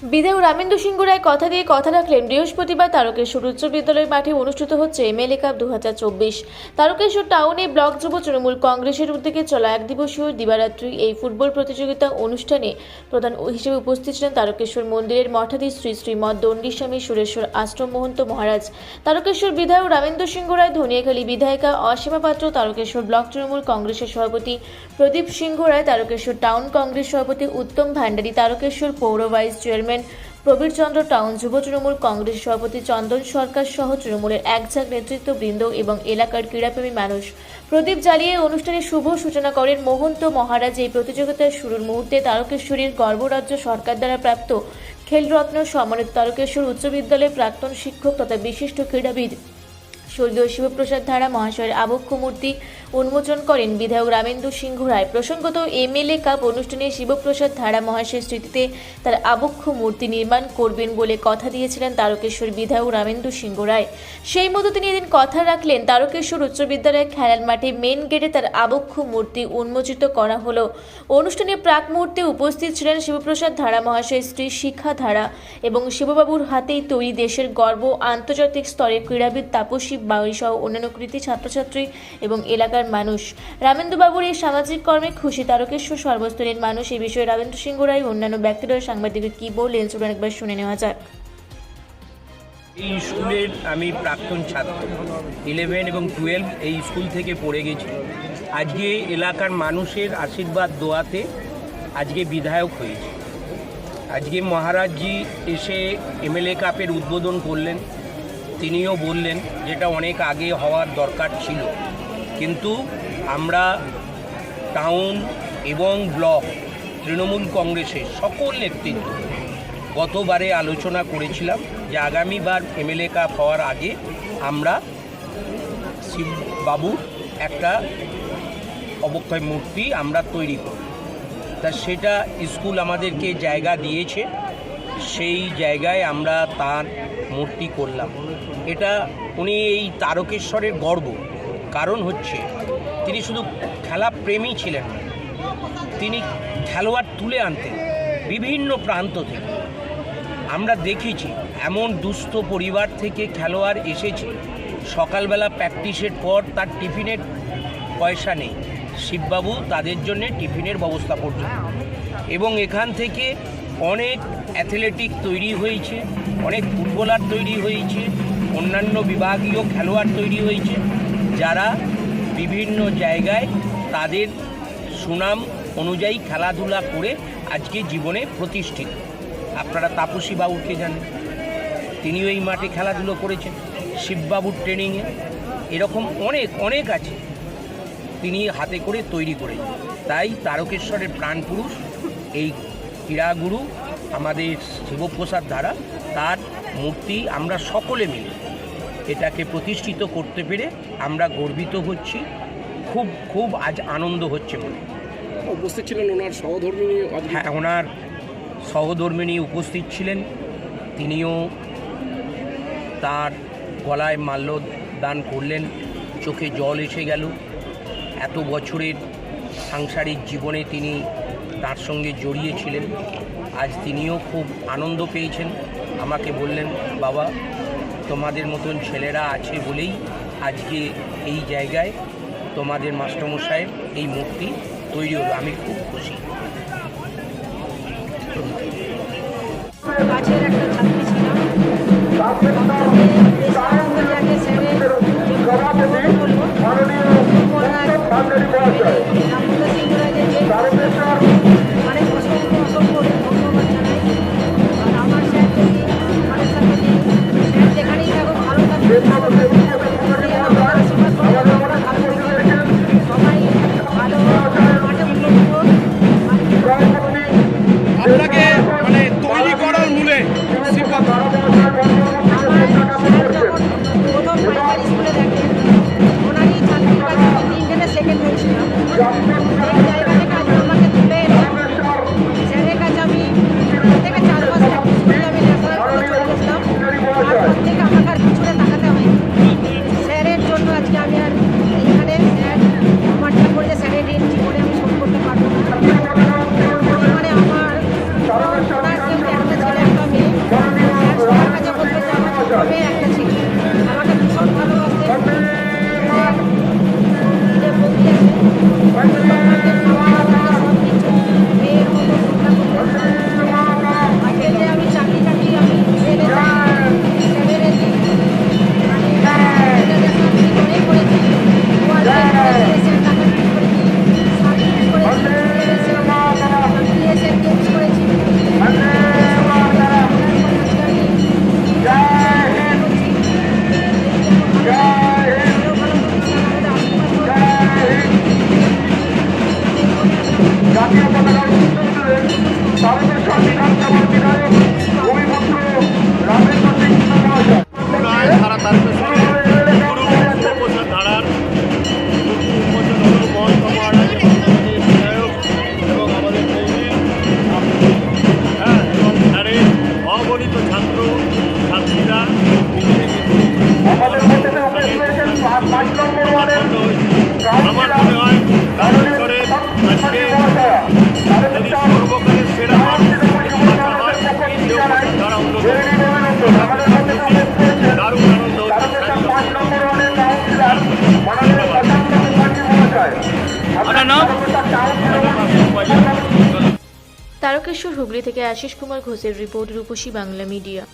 বিধায়ক রামেন্দ্র সিংহ রায় কথা দিয়ে কথা রাখলেন বৃহস্পতিবার তারকেশ্বর উচ্চ বিদ্যালয় মাঠে অনুষ্ঠিত হচ্ছে এমএলএ কাপ দু হাজার চব্বিশ। তারকেশ্বর টাউনে ব্লক যুব তৃণমূল কংগ্রেসের উদ্যোগে চলা এক দিবসীয় দিবারাত্রি এই ফুটবল প্রতিযোগিতা অনুষ্ঠানে প্রধান হিসেবে উপস্থিত ছিলেন তারকেশ্বর মন্দিরের মঠাধীশ শ্রী শ্রীমৎ দণ্ডীস্বামী সুরেশ্বর আশ্রম মহন্ত মহারাজ। তারকেশ্বর বিধায়ক রামেন্দ্র সিংহ রায়, ধনিয়াখালী বিধায়িকা অসীমা পাত্র, তারকেশ্বর ব্লক তৃণমূল কংগ্রেসের সভাপতি প্রদীপ সিংহ রায়, তারকেশ্বর টাউন কংগ্রেস সভাপতি উত্তম ভান্ডারী তারকেশ্বর পৌর vice chairman Prabir Chandra town যুব তৃণমূল কংগ্রেস সভাপতি চন্দন সরকার সহ তৃণমূলের একঝাক নেতৃত্ববৃন্দ এবং এলাকার ক্রীড়াপ্রেমী মানুষ। প্রদীপ জ্বালিয়ে অনুষ্ঠানে শুভ সূচনা করেন মহন্ত মহারাজ। এই প্রতিযোগিতার শুরুর মুহূর্তে তারকেশ্বরীর গর্ভরাজ্য সরকার দ্বারা প্রাপ্ত খেলরত্ন সম্মানিত তারকেশ্বর উচ্চ বিদ্যালয়ের প্রাক্তন শিক্ষক তথা বিশিষ্ট ক্রীড়াবিদ স্বর্গীয় শিবপ্রসাদ ধারা মহাশয়ের আবক্ষ মূর্তি উন্মোচন করেন বিধায়ক রামেন্দু সিংহ রায়। প্রসঙ্গত এমএলএ কাপ অনুষ্ঠানে শিবপ্রসাদ ধারা মহাশয়ের স্মৃতিতে তার আবক্ষ মূর্তি নির্মাণ করবেন বলে কথা দিয়েছিলেন তারকেশ্বর বিধায়ক রামেন্দু সিংহ রায়। সেই মতো তিনি এদিন কথা রাখলেন, তারকেশ্বর উচ্চ বিদ্যালয়ের খেলার মাঠে মেন গেটে তার আবক্ষ মূর্তি উন্মোচিত করা হলো। অনুষ্ঠানে প্রাক মুহূর্তে উপস্থিত ছিলেন শিবপ্রসাদ ধারা মহাশয়ের স্ত্রী শিখা ধারা এবং শিববাবুর হাতেই তৈরি দেশের গর্ব আন্তর্জাতিক স্তরে ক্রীড়াবিদ তাপসী বাউরি সহ অন্যান্য কৃতি ছাত্রছাত্রী এবং এলাকার মানুষ। রামেন্দ্রবাবুর এই সামাজিক কর্মে খুশি তারকেশ্বর সর্বস্তরের মানুষ। এই বিষয়ে রামেন্দ্র সিংহ রায় অন্যান্য ব্যক্তিরা সাংবাদিকদের কি বললেন, চলুন একবার শুনে নেওয়া যাক। এই স্কুলের আমি প্রাক্তন ছাত্র ইলেভেন এবং টুয়েলভ এই স্কুল থেকে পড়ে গেছি। আজকে এলাকার মানুষের আশীর্বাদ দোয়াতে আজকে বিধায়ক হয়েছে। আজকে মহারাজজি এসে এমএলএ কাপের উদ্বোধন করলেন। তিনিও বললেন যেটা অনেক আগে হওয়ার দরকার ছিল। কিন্তু আমরা টাউন এবং ব্লক, তৃণমূল কংগ্রেসের সকল নেতৃত্ব গতবারে আলোচনা করেছিলাম যে আগামীবার এমএলএ কাপ হওয়ার আগে আমরা শিববাবুর একটা অবক্ষয় মূর্তি আমরা তৈরি করব। তা সেটা স্কুল আমাদেরকে জায়গা দিয়েছে। সেই জায়গায় আমরা তার মূর্তি করলাম। এটা উনি এই তারকেশ্বরের গর্ব। কারণ হচ্ছে, তিনি শুধু খেলা প্রেমী ছিলেন না, তিনি খেলোয়াড় তুলে আনতেন বিভিন্ন প্রান্ত থেকে। আমরা দেখেছি, এমন দুস্থ পরিবার থেকে খেলোয়াড় এসেছে। সকালবেলা প্র্যাকটিসের পর তার টিফিনের পয়সা নেই। শিববাবু তাদের জন্য টিফিনের ব্যবস্থা করছেন। এবং এখান থেকে অনেক অ্যাথলেটিক তৈরি হয়েছে, অনেক ফুটবলার তৈরি হয়েছে, অন্যান্য বিভাগীয় খেলোয়াড় তৈরি হয়েছে, যারা বিভিন্ন জায়গায় তাদের সুনাম অনুযায়ী খেলাধুলা করে আজকে জীবনে প্রতিষ্ঠিত। আপনারা তাপসী বাবুকে জানেন, তিনিও এই মাঠে খেলাধুলো করেছেন শিববাবুর ট্রেনিংয়ে এরকম অনেক অনেক আছে তিনি হাতে করে তৈরি করেছেন। তাই তারকেশ্বরের প্রাণপুরুষ এই ক্রীড়াগুরু আমাদের শিবপ্রসাদ দ্বারা তার মূর্তি আমরা সকলে মিলে এটাকে প্রতিষ্ঠিত করতে পেরে আমরা গর্বিত হচ্ছি খুব খুব আজ আনন্দ হচ্ছে মনে উপস্থিত ছিলেন ওনার সহধর্মিনী। হ্যাঁ ওনার সহধর্মিনী উপস্থিত ছিলেন তিনিও তার গলায় মাল্য দান করলেন চোখে জল এসে গেল এত বছরের সাংসারিক জীবনে তিনি তার সঙ্গে জড়িয়েছিলেন। আজ তিনিও খুব আনন্দ পেয়েছেন। আমাকে বললেন বাবা তোমাদের মতন ছেলেরা আছে বলেই আজকে এই জায়গায় তোমাদের মাস্টারমশাইয়ের এই মূর্তি তৈরি হলো। আমি খুব খুশি। একটা ছাত্রী ছিলাম Eu Depois você Tarakeswar Hooghly থেকে আশিস কুমার ঘোষের রিপোর্ট রূপসী বাংলা মিডিয়া।